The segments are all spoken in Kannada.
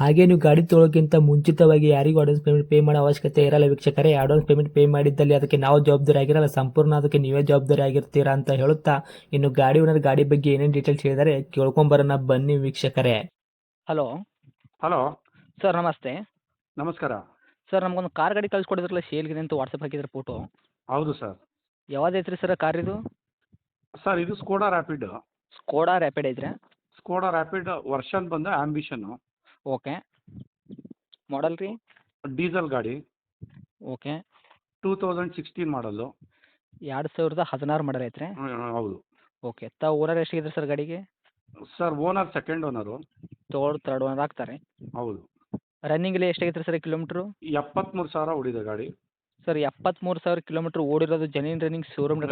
ಹಾಗೆ ನೀವು ಗಾಡಿ ತೊಳೋಕ್ಕಿಂತ ಮುಂಚಿತವಾಗಿ ಯಾರಿಗೂ ಅಡ್ವಾನ್ಸ್ ಪೇಮೆಂಟ್ ಪೇ ಮಾಡೋ ಅವಶ್ಯಕತೆ ಇರಲ್ಲ ವೀಕ್ಷಕರೇ. ಅಡ್ವಾನ್ಸ್ ಪೇಮೆಂಟ್ ಪೇ ಮಾಡಿದ್ದಲ್ಲಿ ಅದಕ್ಕೆ ನಾವು ಜವಾಬ್ದಾರಿ ಆಗಿರಲ್ಲ. ಸಂಪೂರ್ಣ ಅದಕ್ಕೆ ನೀವೇ ಜವಾಬ್ದಾರಿ ಆಗಿರ್ತೀರಾ ಅಂತ ಹೇಳುತ್ತಾ ಇನ್ನು ಗಾಡಿ ಓನರ್ ಗಾಡಿ ಬಗ್ಗೆ ಏನೇನು ಡೀಟೇಲ್ಸ್ ಹೇಳಿದರೆ ಕೇಳ್ಕೊಂಬರೋಣ. ಬನ್ನಿ ವೀಕ್ಷಕರೇ. ಹಲೋ ಹಲೋ ಸರ್ ನಮಸ್ತೆ. ನಮಸ್ಕಾರ. ಸರ್ ನಮಗೊಂದು ಕಾರ್ ಗಾಡಿ ಕಳ್ಸಿಕೊಡಿದ್ರಲ್ಲ ಶೇಲ್ಗಿದೆ ಅಂತ ವಾಟ್ಸಪ್ ಹಾಕಿದ್ರೆ ಫೋಟೋ ಹೌದು ಸರ್ ಯಾವ್ದು ಐತ್ರಿ ಸರ್ ಕಾರ್ ಇದು? ಸರ್ ಇದು ಸ್ಕೋಡಾ ರ್ಯಾಪಿಡ್ ಸ್ಕೋಡಾ ರ್ಯಾಪಿಡ್ ಐತ್ರಿ. ಸ್ಕೋಡಾ ರ್ಯಾಪಿಡ್ ವರ್ಷನ್ ಬಂದ ಆಂಬಿಷನ್ನು ಓಕೆ. ಮಾಡಲ್ ರೀ? ಡೀಸೆಲ್ ಗಾಡಿ. Okay. Two thousand sixteen model ಎರಡು ಸಾವಿರದ ಹದಿನಾರು ಮಾಡಲ್ ಐತ್ರಿ? ಹೌದು. ಓಕೆ. ತಾವು ಓನರ್ ಎಷ್ಟಿದೆ ಸರ್ ಗಾಡಿಗೆ? Sir owner second owner third third owner ಆಗ್ತಾರೆ. ಹೌದು. ರನ್ನಿಂಗ್ ಇಲ್ಲಿ ಎಷ್ಟಾಗೈತೆ ಸರ್ ಕಿಲೋಮೀಟ್ರು ಎಪ್ಪತ್ಮೂರು ಸಾವಿರ ಓಡಿದೆ ಗಾಡಿ. ಸರ್ ಎಪ್ಪತ್ಮೂರು ಸಾವಿರ ಕಿಲೋಮೀಟ್ರ್ ಓಡಿರೋದು ಜನಿನ್ ರನ್ನಿಂಗ್ ಶೋರೂಮ್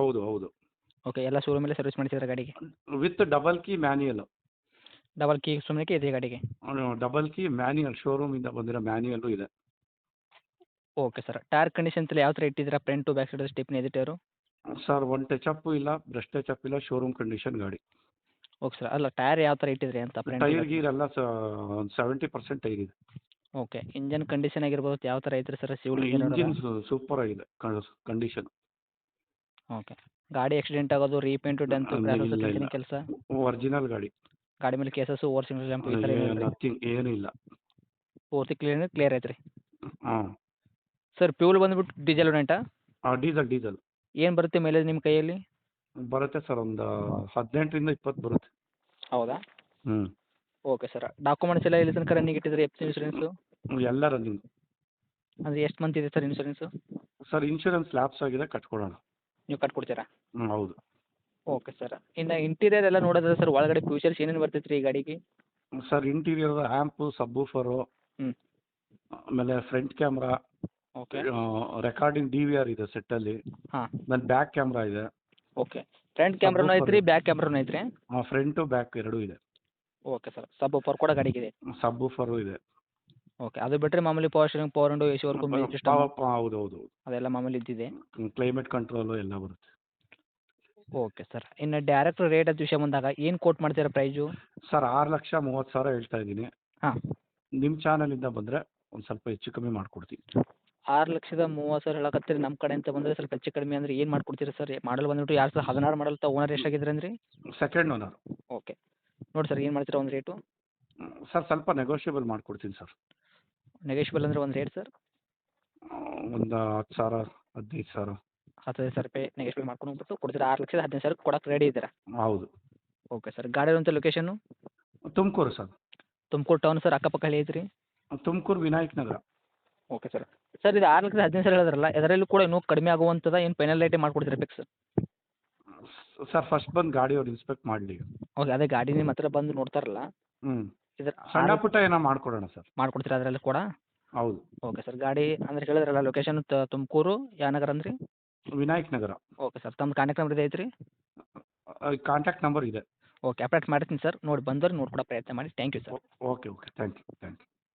ಹೌದು ಹೌದು. ಓಕೆ ಎಲ್ಲ ಶೋರೂಮಲ್ಲೇ ಸರ್ವಿಸ್ ಮಾಡಿಸಿದ್ರೆ ಗಾಡಿಗೆ? With double key manual double key ಸುಮ್ಮನೆ ಇದೆ ಗಾಡಿಗೆ? ಡಬಲ್ ಕೀ ಮ್ಯಾನ್ಯಲ್ ಇಂದ ಬಂದಿರೋ ಮ್ಯಾನ್ಯಲ್ಲು ಇದೆ. ಓಕೆ ಸರ್ ಟೈರ್ ಕಂಡೀಷನ್ಸ್ ಯಾವ ತರ ಇಟ್ಟಿದ್ದೀರಾ? Front to back side stepney ಇದೆ tyre? Sir one touch up ಇಲ್ಲ ಬ್ರಷ್ ಟಚಪ್ ಇಲ್ಲ ಶೋರೂಮ್ ಕಂಡೀಷನ್ ಗಾಡಿ. ಓಕೆ ಸರ್ ಅಲ್ಲ ಟೈರ್ ಯಾವ ತರ ಇಟ್ಟಿದ್ರಿ ಅಂತ ಫ್ರಂಟ್ ಟೈರ್ ಗೀರ್ ಎಲ್ಲ ಸೆವೆಂಟಿ ಪರ್ಸೆಂಟ್ ಟೈರ್ ಇದೆ. ಓಕೆ ಇಂಜನ್ ಕಂಡೀಷನ್ ಆಗಿರ್ಬೋದು ಯಾವ ತರ ಐತ್ರಿ ಸರ್ ಸಿವಿಲ್ ಇಂಜಿನ್ ಸೂಪರ್ ಆಗಿದೆ ಕಂಡೀಷನ್. ಓಕೆ ಗಾಡಿ ಆಕ್ಸಿಡೆಂಟ್ ಆಗೋದು ರೀಪೇಂಟ್ ಡೆಂತ್. ಕೆಲಸ? ಒರಿಜಿನಲ್ ಗಾಡಿ. ಗಾಡಿ ಮೇಲೆ ಕೇಸಸ್ ಓವರ್ ಸಿಂಗಲ್ ಜಂಪ್ ಈ ಥರ ಏನಿಲ್ಲ. ನಥಿಂಗ್ ಏನೂ ಇಲ್ಲ ಪೂರ್ತಿ ಕ್ಲಿಯರ್ ಕ್ಲಿಯರ್ ಐತ್ರಿ. ಹಾಂ. ಸರ್ ಫ್ಯೂಲ್ ಬಂದ್ಬಿಟ್ಟು ಡೀಸೆಲ್ ಉಂಟಾ ಡೀಸೆಲ್ ಡೀಸೆಲ್ ಏನು ಬರುತ್ತೆ ಮೈಲೇಜ್ ನಿಮ್ಮ ಕೈಯಲ್ಲಿ? ಬರುತ್ತೆ ಸರ್ ಒಂದು ಹದಿನೆಂಟರಿಂದ ಇಪ್ಪತ್ತು ಬರುತ್ತೆ. ಹೌದಾ? ಹ್ಮ್. ಓಕೆ ಸರ್ ಡಾಕ್ಯುಮೆಂಟ್ಸ್ ಎಲ್ಲ ಇಲ್ಲಿ ತನಕ ರನ್ನಿಂಗ್ ಇಟ್ಟಿದ್ರೆ ಎಫ್ ಇನ್ಶೂರೆನ್ಸು ಎಲ್ಲ ರನ್ನಿಂಗ್ ಅಂದರೆ ಎಷ್ಟು ಮಂತ್ ಇದೆ sir insurance sir insurance lapse ಆಗಿದೆ ಕಟ್ಕೊಡೋಣ ನೀವು ಕಟ್ಕೊಡ್ತೀರಾ? ಹ್ಮ್ ಹೌದು. ಓಕೆ ಸರ್ ಇನ್ನು ಇಂಟೀರಿಯರ್ ಎಲ್ಲ ನೋಡೋದ್ರೆ ಸರ್ ಒಳಗಡೆ ಫ್ಯೂಚರ್ಸ್ ಏನೇನು ಬರ್ತೈತೆ ರೀ ಈ ಗಾಡಿಗೆ? Sir interior amp subwoofer hmm. ಆಮೇಲೆ front camera okay recording D V R ಇದೆ ಸೆಟ್ಟಲ್ಲಿ ಹಾ. ನನ್ನ ಬ್ಯಾಕ್ ಕ್ಯಾಮ್ರಾ ಇದೆ. ಓಕೆ ಫ್ರಂಟ್ ಕ್ಯಾಮ್ರಾನು ಐತ್ರಿ ಬ್ಯಾಕ್ ಕ್ಯಾಮ್ರಾನು ಐತ್ರಿ? ಫ್ರಂಟು ಬ್ಯಾಕ್ ಎರಡೂ ಇದೆ. ಓಕೆ ಸರ್ ಸಬ್ ಫೋರ್ ಕೂಡ ಇದೆ ಸಬ್ಬೂಫರು ಇದೆ. ಓಕೆ ಅದು ಬಿಟ್ಟರೆ ಮಾಮೂಲಿ power steering power and A C work music system ಪಾವ- ಹೌದು ಹೌದು ಅದೆಲ್ಲ ಮಾಮೂಲಿ ಇದ್ದಿದೆ. ಕ್ಲೈಮೇಟ್ ಕಂಟ್ರೋಲು ಎಲ್ಲ ಬರುತ್ತೆ. Okay sir. ಇನ್ನು ಡೈರೆಕ್ಟ್ ರೇಟ್ ಅದು ವಿಷಯ ಬಂದಾಗ ಏನು ಕೋಟ್ ಮಾಡ್ತೀರಾ ಪ್ರೈಸು ಸರ್ ಆರು ಲಕ್ಷ ಮೂವತ್ತು ಸಾವಿರ ಹೇಳ್ತಾ ಇದ್ದೀನಿ. ಹಾಂ. ನಿಮ್ಮ ಚಾನಲಿಂದ ಬಂದರೆ ಒಂದು ಸ್ವಲ್ಪ ಹೆಚ್ಚು ಕಮ್ಮಿ ಮಾಡಿಕೊಡ್ತೀನಿ. ಆರು ಲಕ್ಷದ ಮೂವತ್ತು ಸಾವಿರ ಹೇಳಕತ್ತೀರಿ ನಮ್ಮ ಕಡೆ ಅಂತ ಬಂದರೆ ಸ್ವಲ್ಪ ಹೆಚ್ಚು ಕಡಿಮೆ ಅಂದರೆ ಏನು ಮಾಡ್ಕೊಡ್ತೀರಾ ಸರ್? ಮಾಡಲ್ ಬಂದ್ಬಿಟ್ಟು ಯಾರು ಸಾವಿರದ ಹದಿನಾರು ಮಾಡಲ್ ತ ಓನರ್ ಎಷ್ಟಾಗಿದ್ರಿ ಅಂದ್ರಿ? Second owner okay. ನೋಡಿ ಸರ್ ಏನು ಮಾಡ್ತೀರಾ ಒಂದು ರೇಟು ಸರ್ ಸ್ವಲ್ಪ ನೆಗೋಷಿಯಬಲ್ ಮಾಡಿಕೊಡ್ತೀನಿ ಸರ್. ನೆಗೋಷಿಯಬಲ್ ಅಂದರೆ ಒಂದು ರೇಟ್ ಸರ್? ಒಂದು ಹತ್ತು ಸಾವಿರ ಹದಿನೈದು ಸಾವಿರ. ಹತ್ತೈದು ಸಾವಿರ ರೂಪಾಯಿ ನೆಗೋಷಿಯಬಲ್ ಮಾಡ್ಕೊಂಡು ಕೊಡ್ತೀರಾ? ಆರು ಲಕ್ಷದ ಹದಿನೈದು ಸಾವಿರ ಕೊಡಕ್ಕೆ ರೆಡಿ ಇದ್ದೀರಾ? ಹೌದು. ಓಕೆ ಸರ್ ಗಾಡಿ ಇರುವಂಥ location Tumakuru sir Tumakuru town sir ಅಕ್ಕಪಕ್ಕ ಹಳ್ಳಿ ಐತ್ರಿ? Tumakuru Vinayak Nagar. Okay sir sir ಇದು ಆರು ಲಕ್ಷದ ಹದಿನೈದು ಸಾವಿರ ಹೇಳಿದ್ರಲ್ಲ ಅದರಲ್ಲೂ ಕೂಡ ಇನ್ನೂ ಕಡಿಮೆ ಆಗುವಂಥದ್ದು ಏನು ಫೈನಲ್ ರೇಟೇ ಮಾಡ್ಕೊಡ್ತೀರಾ ಬೇಕು ಸರ್ ಸರ್ ಫಸ್ಟ್ ಬಂದು ಗಾಡಿ ಅವ್ರು ಇನ್ಸ್ಪೆಕ್ಟ್ ಮಾಡಲಿ. ಓಕೆ ಅದೇ ಗಾಡಿ ನಿಮ್ಮ ಹತ್ರ ಬಂದು ನೋಡ್ತಾರಲ್ಲ? ಹ್ಞೂ ಇದ್ರ ಸಣ್ಣ ಪುಟ್ಟ ಏನೋ ಮಾಡಿಕೊಡೋಣ ಸರ್ ಮಾಡ್ಕೊಡ್ತೀರಾ ಅದರಲ್ಲಿ ಕೂಡ? ಹೌದು. ಓಕೆ ಸರ್ ಗಾಡಿ ಅಂದ್ರೆ ಹೇಳಿದ್ರಲ್ಲ ಲೊಕೇಶನ್ ತುಮಕೂರು ಯಾವ ನಗರ ಅಂದ್ರಿ? ವಿನಾಯಕ್ ನಗರ. ಓಕೆ ಸರ್ ತಮ್ಮ ಕಾಂಟ್ಯಾಕ್ಟ್ ನಂಬರ್ ಇದೆ ಐತ್ರಿ? ಕಾಂಟ್ಯಾಕ್ಟ್ ನಂಬರ್ ಇದೆ. ಓಕೆ ಅಪ್ಡೇಟ್ ಮಾಡ್ತೀನಿ ಸರ್ ನೋಡಿ ಬಂದವ್ರು ನೋಡ್ಕೊಡೋ ಪ್ರಯತ್ನ ಮಾಡಿ. Thank you sir okay okay thank you thank you